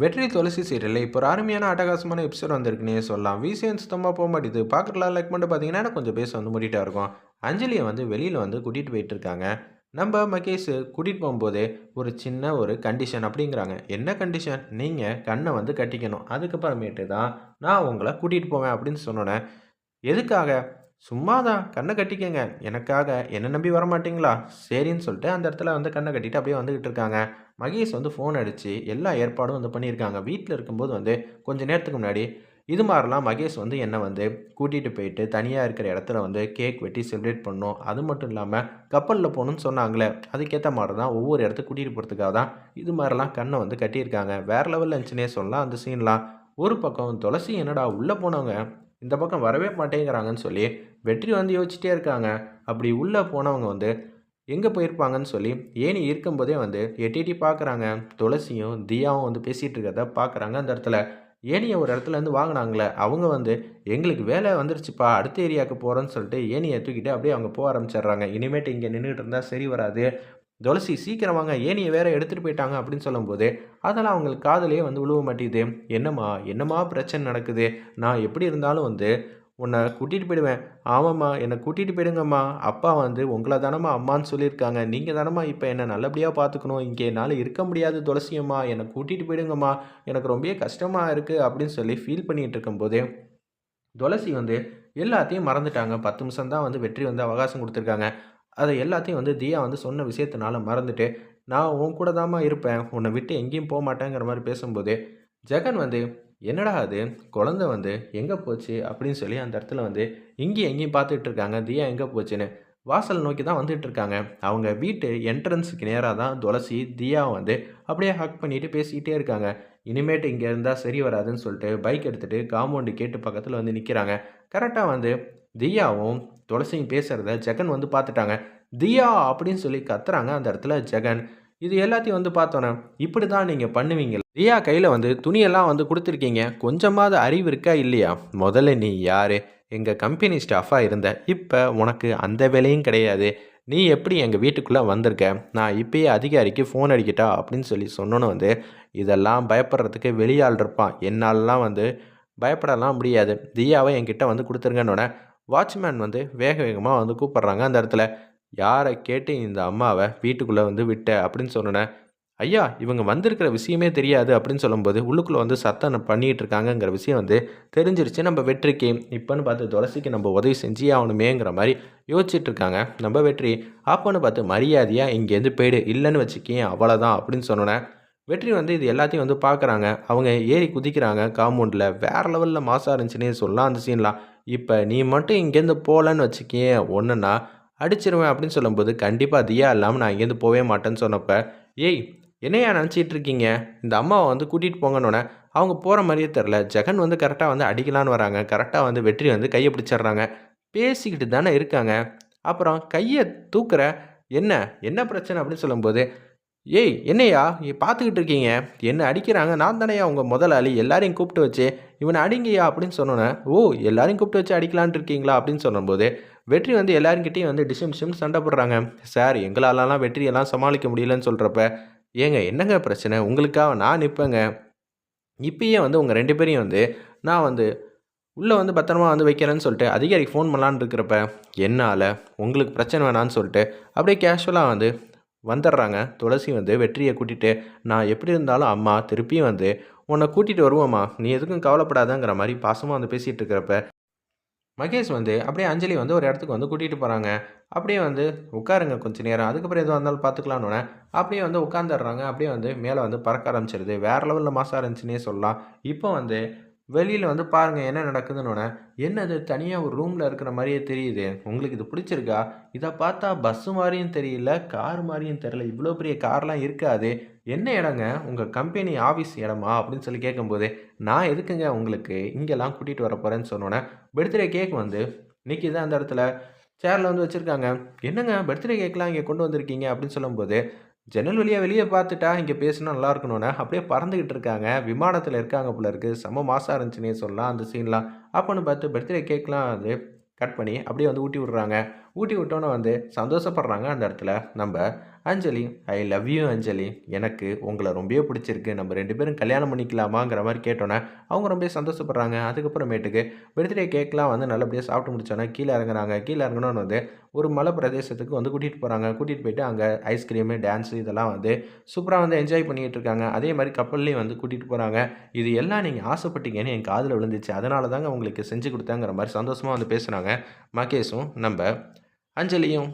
வெற்றி துளசி சீரியலில் இப்போ ஒரு அருமையான அட்டகாசமான எபிசோட் வந்திருக்குன்னே சொல்லலாம். விசிஎன் சுத்தமாக போக மாட்டேது பார்க்குறலாம் லைக் பண்ணிட்டு பார்த்தீங்கன்னா கொஞ்சம் பேச வந்து மூடிட்டா இருக்கும். அஞ்சலியை வந்து வெளியில் வந்து கூட்டிகிட்டு போயிட்டு இருக்காங்க. நம்ம மகேஷ் கூட்டிகிட்டு போகும்போதே ஒரு சின்ன ஒரு கண்டிஷன் அப்படிங்கிறாங்க. என்ன கண்டிஷன் நீங்கள் கண்ணை வந்து கட்டிக்கணும். அதுக்கப்புறமேட்டு தான் நான் உங்களை கூட்டிகிட்டு போவேன் அப்படின்னு சொன்னோன்னே எதுக்காக? சும்மா தான் கண்ணை கட்டிக்கங்க. எனக்காக என்ன நம்பி வர மாட்டிங்களா சரின்னு சொல்லிட்டு அந்த இடத்துல வந்து கண்ணை கட்டிட்டு அப்படியே வந்துக்கிட்டு இருக்காங்க. மகேஷ் வந்து ஃபோன் அடித்து எல்லா ஏற்பாடும் வந்து பண்ணியிருக்காங்க. வீட்டில் இருக்கும்போது வந்து கொஞ்சம் நேரத்துக்கு முன்னாடி இது மாதிரிலாம் மகேஷ் வந்து என்னை வந்து கூட்டிகிட்டு போயிட்டு தனியாக இருக்கிற இடத்துல வந்து கேக் வெட்டி செலிப்ரேட் பண்ணோம். அது மட்டும் இல்லாமல் கப்பலில் போகணுன்னு சொன்னாங்களே அதுக்கேற்ற மாதிரி தான் ஒவ்வொரு இடத்துக்கு கூட்டிகிட்டு போகிறதுக்காக தான் இது மாதிரிலாம் கண்ணை வந்து கட்டியிருக்காங்க. வேறு லெவலில் இருந்துச்சுன்னே சொல்லலாம் அந்த சீன்லாம் ஒரு பக்கம் துளசி என்னடா உள்ளே போனவங்க? இந்த பக்கம் வரவே மாட்டேங்கிறாங்கன்னு சொல்லி வெற்றி வந்து யோசிச்சிட்டே இருக்காங்க. அப்படி உள்ளே போனவங்க வந்து எங்கே போயிருப்பாங்கன்னு சொல்லி ஏனி இருக்கும்போதே வந்து எட்டி எட்டி பார்க்குறாங்க துளசியும் தியாவும் வந்து பேசிகிட்டு இருக்கிறத பார்க்குறாங்க அந்த இடத்துல. ஏனியை ஒரு இடத்துலேருந்து வாங்கினாங்களே அவங்க வந்து எங்களுக்கு வேலை வந்துருச்சுப்பா அடுத்த ஏரியாவுக்கு போகிறோன்னு சொல்லிட்டு ஏனியை தூக்கிட்டு அப்படியே அவங்க போக ஆரம்பிச்சிடுறாங்க. இனிமேட்டு இங்கே நின்றுட்டு இருந்தால் சரி வராது துளசி சீக்கிரம் வாங்க ஏனியை வேற எடுத்துகிட்டு போயிட்டாங்க அப்படின்னு சொல்லும்போது அதெல்லாம் அவங்களுக்கு காதலே வந்து விழுவ மாட்டேங்குது. என்னம்மா என்னம்மா பிரச்சனை நடக்குது? நான் எப்படி இருந்தாலும் வந்து உன்னை கூட்டிகிட்டு போயிடுவேன். ஆமாம்மா என்னை கூட்டிகிட்டு போயிடுங்கம்மா. அப்பா வந்து உங்களை தானம்மா அம்மான்னு சொல்லியிருக்காங்க. நீங்கள் தானம்மா இப்போ என்னை நல்லபடியாக பார்த்துக்கணும். இங்கே என்னால் இருக்க முடியாது துளசியம்மா. என்னை கூட்டிகிட்டு போயிடுங்கம்மா. எனக்கு ரொம்பவே கஷ்டமாக இருக்குது அப்படின்னு சொல்லி ஃபீல் பண்ணிகிட்டு இருக்கும்போது துளசி வந்து எல்லாத்தையும் மறந்துட்டாங்க. பத்து நிமிஷம் தான் வந்து வெற்றி வந்து அவகாசம் கொடுத்துருக்காங்க. அதை எல்லாத்தையும் வந்து தியா வந்து சொன்ன விஷயத்தினால மறந்துட்டு நான் உன் கூட தாம்மா இருப்பேன். உன்னை விட்டு எங்கேயும் போக மாட்டேங்கிற மாதிரி பேசும்போது ஜெகன் வந்து என்னடா அது? குழந்த வந்து எங்கே போச்சு? அப்படின்னு சொல்லி அந்த இடத்துல வந்து இங்கேயும் எங்கேயும் பார்த்துட்டு இருக்காங்க. தியா எங்கே போச்சுன்னு வாசல் நோக்கி தான் வந்துட்டு இருக்காங்க. அவங்க வீட்டு என்ட்ரன்ஸுக்கு நேராக தான் துளசி தியா வந்து அப்படியே ஹக் பண்ணிட்டு பேசிக்கிட்டே இருக்காங்க. இனிமேட்டு இங்கே இருந்தால் சரி வராதுன்னு சொல்லிட்டு பைக் எடுத்துகிட்டு காம்பவுண்டு கேட்டு பக்கத்தில் வந்து நிற்கிறாங்க கரெக்டாக வந்து தியாவும் துளசியும் பேசுகிறத ஜெகன் வந்து பார்த்துட்டாங்க. தியா அப்படின்னு சொல்லி கத்துறாங்க அந்த இடத்துல ஜெகன். இது எல்லாத்தையும் வந்து பார்த்தோன்னே இப்படி தான் நீங்கள் பண்ணுவீங்க. தியா கையில் வந்து துணியெல்லாம் வந்து கொடுத்துருக்கீங்க. கொஞ்சமாவது அறிவு இருக்கா இல்லையா? முதல்ல நீ யார்? எங்கள் கம்பெனி ஸ்டாஃபாக இருந்த. இப்போ உனக்கு அந்த வேலையும் கிடையாது. நீ எப்படி எங்கள் வீட்டுக்குள்ளே வந்திருக்க? நான் இப்பயே அதிகாரிக்கு ஃபோன் அடிக்கிட்டா அப்படின்னு சொல்லி சொன்னோன்னு வந்து இதெல்லாம் பயப்படுறதுக்கு வெளியாள் இருப்பான். என்னாலலாம் வந்து பயப்படலாம் முடியாது. தியாவை என்கிட்ட வந்து கொடுத்துருங்கன்னொன்னே வாட்ச்மேன் வந்து வேக வேகமாக வந்து கூப்பிட்றாங்க. அந்த இடத்துல யாரை கேட்டு இந்த அம்மாவை வீட்டுக்குள்ளே வந்து விட்ட? அப்படின்னு சொன்னேன் ஐயா இவங்க வந்திருக்கிற விஷயமே தெரியாது. அப்படின்னு சொல்லும்போது உள்ளுக்குள்ளே வந்து சத்தம் பண்ணிகிட்டு இருக்காங்கங்கிற விஷயம் வந்து தெரிஞ்சிருச்சு. நம்ம வெற்றிக்கு இப்போன்னு பார்த்து துளசிக்கு நம்ம உதவி செஞ்சே ஆகணுமேங்கிற மாதிரி யோசிச்சுட்டு இருக்காங்க. நம்ம வெற்றி அப்போன்னு பார்த்து மரியாதையாக இங்கேருந்து போயிடு இல்லைன்னு வச்சுக்கேன் அவ்வளோதான் அப்படின்னு சொன்னோன்னே வெற்றி வந்து இது எல்லாத்தையும் வந்து பார்க்குறாங்க அவங்க ஏறி குதிக்கிறாங்க. காம்பவுண்டில் வேறு லெவலில் மாசாக இருந்துச்சுன்னே சொல்லலாம். அந்த சீன்லாம் இப்போ நீ மட்டும் இங்கேருந்து போகலன்னு வச்சுக்கேன் ஒன்றுன்னா அடிச்சிருவேன் அப்படின்னு சொல்லும்போது கண்டிப்பாக தியா இல்லாமல் நான் இங்கேருந்து போகவே மாட்டேன்னு சொன்னப்போ ஏய் என்னையா நினச்சிட்டு இருக்கீங்க? இந்த அம்மாவை வந்து கூட்டிகிட்டு போங்கன்னொன்னே அவங்க போகிற மாதிரியே தெரில ஜெகன் வந்து கரெக்டாக வந்து அடிக்கலான்னு வராங்க. கரெக்டாக வந்து வெற்றி வந்து கையை பிடிச்சிடுறாங்க. பேசிக்கிட்டு தானே இருக்காங்க. அப்புறம் கையை தூக்குற என்ன? என்ன பிரச்சனை? அப்படின்னு சொல்லும்போது ஏய் என்னையா? பார்த்துக்கிட்டு இருக்கீங்க. என்ன அடிக்கிறாங்க. நான் தானேயா உங்கள் முதலாளி எல்லாரையும் கூப்பிட்டு வச்சு இவனை அடிங்கய்யா அப்படின்னு சொன்னோன்னே ஓ எல்லாரையும் கூப்பிட்டு வச்சு அடிக்கலான் இருக்கீங்களா? அப்படின்னு சொல்லும்போது வெற்றி வந்து எல்லாருக்கிட்டையும் வந்து டிஷம் டிஷம் சண்டை போடுறாங்க. சார் எங்களாலலாம் வெற்றியெல்லாம் சமாளிக்க முடியலன்னு சொல்கிறப்ப ஏங்க என்னங்க பிரச்சனை? உங்களுக்காக நான் நிற்பேங்க இப்பயே வந்து உங்கள் ரெண்டு பேரையும் வந்து நான் வந்து உள்ளே வந்து பத்திரமா வந்து வைக்கிறேன்னு சொல்லிட்டு அதிகாரிக்கு ஃபோன் பண்ணலான்னு இருக்கிறப்ப என்னால் உங்களுக்கு பிரச்சனை வேணான்னு சொல்லிட்டு அப்படியே கேஷுவலாக வந்து வந்துடுறாங்க. துளசி வந்து வெற்றியை கூட்டிகிட்டு நான் எப்படி இருந்தாலும் அம்மா திருப்பியும் வந்து உன்னை கூட்டிகிட்டு வருவோம்மா. நீ எதுக்கும் கவலைப்படாதங்கிற மாதிரி பாசமாக வந்து பேசிகிட்டு இருக்கிறப்ப மகேஷ் வந்து அப்படியே அஞ்சலி வந்து ஒரு இடத்துக்கு வந்து கூட்டிகிட்டு போகிறாங்க அப்படியே வந்து உட்காருங்க கொஞ்சம் நேரம். அதுக்கப்புறம் எதுவாக இருந்தாலும் பார்த்துக்கலான்னு அப்படியே வந்து உட்காந்துடுறாங்க அப்படியே வந்து மேலே வந்து பறக்க ஆரம்பிச்சிருது. வேறு லெவலில் மாசாக இருந்துச்சுன்னே சொல்லலாம். இப்போ வந்து வெளியில் வந்து பாருங்கள் என்ன நடக்குதுன்னு என்னது தனியாக ஒரு ரூமில் இருக்கிற மாதிரியே தெரியுது உங்களுக்கு இது பிடிச்சிருக்கா? இதை பார்த்தா பஸ்ஸு மாதிரியும் தெரியல கார் மாதிரியும் தெரியல இவ்வளோ பெரிய கார்லாம் இருக்காது என்ன இடங்க? உங்கள் கம்பெனி ஆஃபீஸ் இடமா? அப்படின்னு சொல்லி கேட்கும்போது நான் எதுக்குங்க உங்களுக்கு இங்கெல்லாம் கூட்டிகிட்டு வர போகிறேன்னு சொன்னோன்னே பர்த்டே கேக் வந்து நிற்கிது அந்த இடத்துல. சேரில் வந்து வச்சுருக்காங்க. என்னங்க பர்த்டே கேக்லாம் இங்கே கொண்டு வந்திருக்கீங்க அப்படின்னு சொல்லும்போது ஜன்னல் வழியாக வெளியே பார்த்துட்டா இங்கே பேசினா நல்லா இருக்கணும்னு அப்படியே பறந்துக்கிட்டு இருக்காங்க. விமானத்தில் இருக்காங்க போல இருக்குது செம்ம மாசாக இருந்துச்சுன்னே சொல்லலாம் அந்த சீன்லாம் அப்போன்னு பார்த்து பர்த்டே கேக்லாம் அது கட் பண்ணி அப்படியே வந்து ஊட்டி விட்றாங்க. ஊட்டி விட்டோன்னே வந்து சந்தோஷப்படுறாங்க அந்த இடத்துல. நம்ம அஞ்சலி ஐ லவ் யூ அஞ்சலி. எனக்கு உங்களை ரொம்பவே பிடிச்சிருக்கு. நம்ம ரெண்டு பேரும் கல்யாணம் பண்ணிக்கலாமாங்கிற மாதிரி கேட்டோன்னே அவங்க ரொம்ப சந்தோஷப்படுறாங்க. அதுக்கப்புறமேட்டுக்கு பர்த்டே கேக்லாம் வந்து நல்லபடியாக சாப்பிட்டு முடிச்சோன்னே கீழே இறங்குறாங்க. கீழே இறங்கணும்னு வந்து ஒரு மலை பிரதேசத்துக்கு வந்து கூட்டிகிட்டு போகிறாங்க கூட்டிகிட்டு போயிட்டு அங்கே ஐஸ்கிரீமு டான்ஸு இதெல்லாம் வந்து சூப்பராக வந்து என்ஜாய் பண்ணிகிட்டு இருக்காங்க. அதே மாதிரி கப்பல்லையும் வந்து கூட்டிகிட்டு போகிறாங்க இது எல்லாம் நீங்கள் ஆசைப்பட்டீங்கன்னு என் காதில் விழுந்துச்சு. அதனால தாங்க உங்களுக்கு செஞ்சு கொடுத்தாங்கிற மாதிரி சந்தோஷமாக வந்து பேசுகிறாங்க மகேஷும் நம்ம அஞ்சலியும்